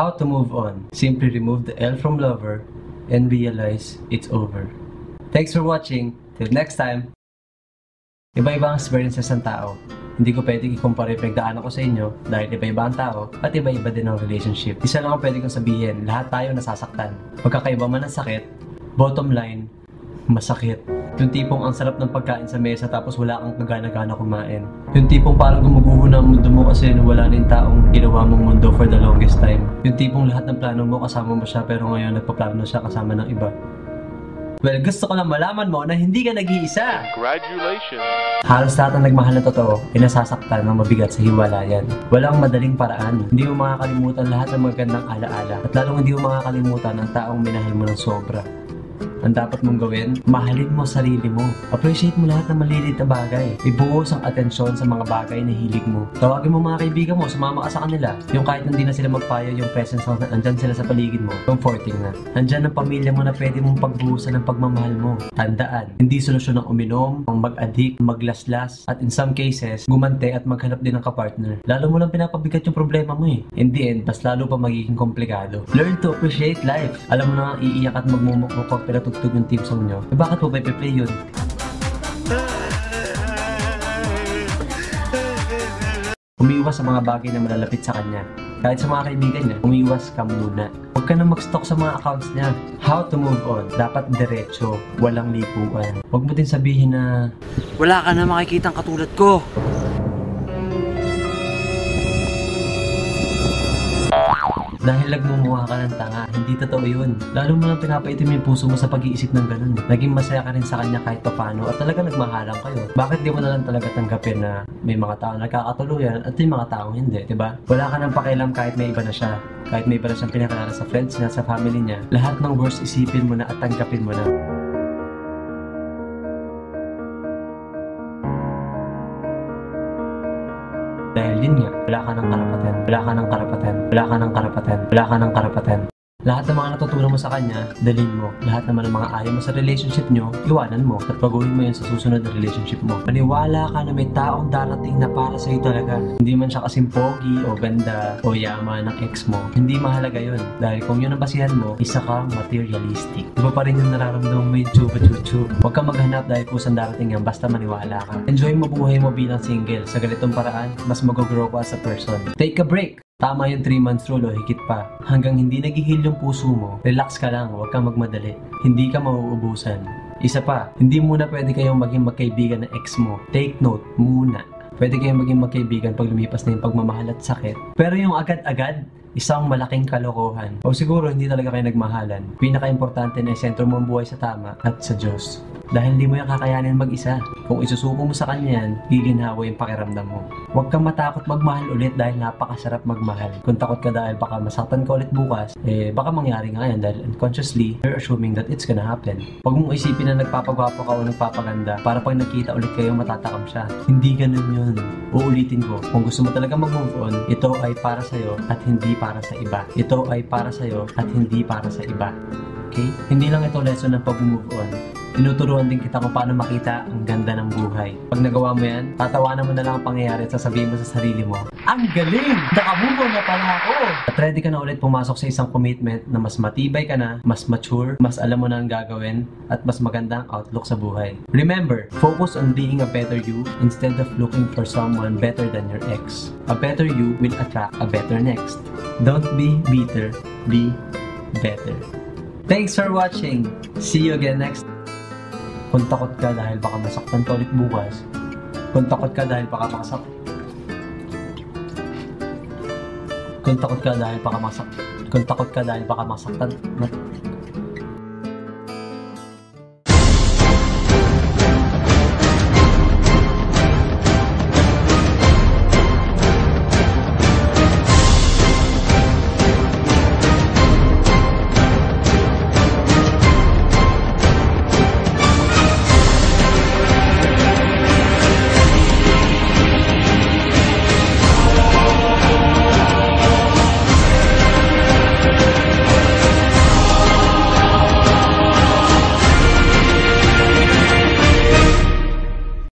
How to move on. Simply remove the L from lover and realize it's over. Thanks for watching. Till next time. Iba-iba ang experiences ng tao. Hindi ko pwedeng ikumpara yung pinagdaanan ko sa inyo dahil iba-iba ang tao at iba-iba din ang relationship. Isa lang ang pwede kong sabihin, lahat tayo nasasaktan. Magkakaiba man ang sakit, bottom line, masakit. Yung tipong ang sarap ng pagkain sa mesa tapos wala kang kagana-gana kumain. Yung tipong parang gumuguho na ang mundo mo kasi wala na yung taong ginawa mong mundo for the longest time. Yung tipong lahat ng plano mo kasama mo siya pero ngayon nagpaplano siya kasama ng iba. Well, gusto ko lang malaman mo na hindi ka nag-iisa. Congratulations. Halos lahat ng nagmahal na totoo ay nasasaktan ng mabigat sa hiwalayan. Walang madaling paraan. Hindi mo makakalimutan lahat ng magandang alaala at lalong hindi mo makakalimutan ang taong minahal mo ng sobra. Ang dapat mong gawin, mahalin mo sarili mo. Appreciate mo lahat ng maliliit na bagay. Ibuhos ang atensyon sa mga bagay na hilig mo. Tawagin mo mga kaibigan mo, sumama ka sa kanila. Yung kahit hindi na sila magpayo, yung presence mo, andyan sila sa paligid mo. Comforting na. Andyan ang pamilya mo na pwede mong pagbuhusan ng pagmamahal mo. Tandaan, hindi solusyon ang uminom, ang mag-addict, maglaslas, at in some cases, gumante at maghanap din ng kapartner. Lalo mo lang pinapabigat yung problema mo eh. In the end, mas lalo pa magiging komplikado. Learn to appreciate life. Alam mo na iiyak at magmumukmuk pag pinatugtog yung team song nyo. Eh bakit mo pa ipi-play yun? Umiiwas sa mga bagay na malalapit sa kanya. Kahit sa mga kaibigan niya, umiiwas ka muna. Huwag ka na mag-stalk sa mga accounts niya. How to move on? Dapat diretso, walang lipuan. Huwag mo din sabihin na, Wala ka na makikitang katulad ko. Dahil nagmumuha ka ng tanga, hindi totoo yun. Lalo mo lang pinapaitim yung puso mo sa pag-iisip ng ganun. Naging masaya ka rin sa kanya kahit paano at talaga nagmahalan kayo. Bakit di mo na lang talaga tanggapin na may mga tao nagkakatuluyan at may mga taong hindi, di ba? Wala ka nang pakialam kahit may iba na siya. Kahit may iba na siyang pinakilala sa friends niya, sa family niya. Lahat ng worst isipin mo na at tanggapin mo na. Yun nga, wala ka ng karapatan, wala ka ng karapatan, wala ka ng karapatan, wala ka ng karapatan. Lahat ng mga natutunan mo sa kanya, dalhin mo. Lahat naman ng mga ayaw mo sa relationship nyo, iwanan mo. At baguhin mo yun sa susunod na relationship mo. Maniwala ka na may taong darating na para sa'yo talaga. Hindi man siya kasing pogi o ganda o yaman ng ex mo. Hindi mahalaga yun. Dahil kung yun ang basihan mo, isa ka materialistic. Iba pa rin yung nararamdaman mo yung chuba chuchu. Huwag ka maghanap dahil kusang darating yan, basta maniwala ka. Enjoy mo buhay mo bilang single. Sa ganitong paraan, mas mag-grow ka as a person. Take a break! Tama yung 3 months rule o higit pa. Hanggang hindi nagihil yung puso mo, relax ka lang, huwag kang magmadali. Hindi ka mauubusan. Isa pa, hindi muna pwede kayong maging magkaibigan ng ex mo. Take note, muna. Pwede kayong maging magkaibigan pag lumipas na yung pagmamahal at sakit. Pero yung agad-agad, isang malaking kalokohan. O siguro hindi talaga kayo nagmahalan. Pinaka-importante na isentro mo ang buhay sa tama at sa Diyos. Dahil hindi mo yan kakayanin mag-isa. Kung isusuko mo sa kanya yan, giginhawa yung pakiramdam mo. Huwag kang matakot magmahal ulit dahil napakasarap magmahal. Kung takot ka dahil baka masaktan ka ulit bukas, eh baka mangyari nga yan dahil unconsciously, you're assuming that it's gonna happen. Huwag mong isipin na nagpapagwapo ka o nagpapaganda para pag nakita ulit kayo matatakam siya. Hindi ganun yun. Uulitin ko, kung gusto mo talaga mag-move on, ito ay para sa'yo at hindi para sa iba. Ito ay para sa'yo at hindi para sa iba. Okay? Hindi lang ito lesson ng pag-move on. Tinuturuan din kita kung paano makita ang ganda ng buhay. Pag nagawa mo yan, tatawanan mo na lang ang pangyayari at sasabihin mo sa sarili mo, Ang galing! Nakamove on na pala ako! At ready ka na ulit pumasok sa isang commitment na mas matibay ka na, mas mature, mas alam mo na ang gagawin, at mas maganda ang outlook sa buhay. Remember, focus on being a better you instead of looking for someone better than your ex. A better you will attract a better next. Don't be bitter, be better. Thanks for watching. See you again next kung takot ka dahil baka masaktan ka ulit bukas. Kung takot ka dahil baka masak... Kung takot ka dahil baka masak... Kung takot ka dahil baka masaktan...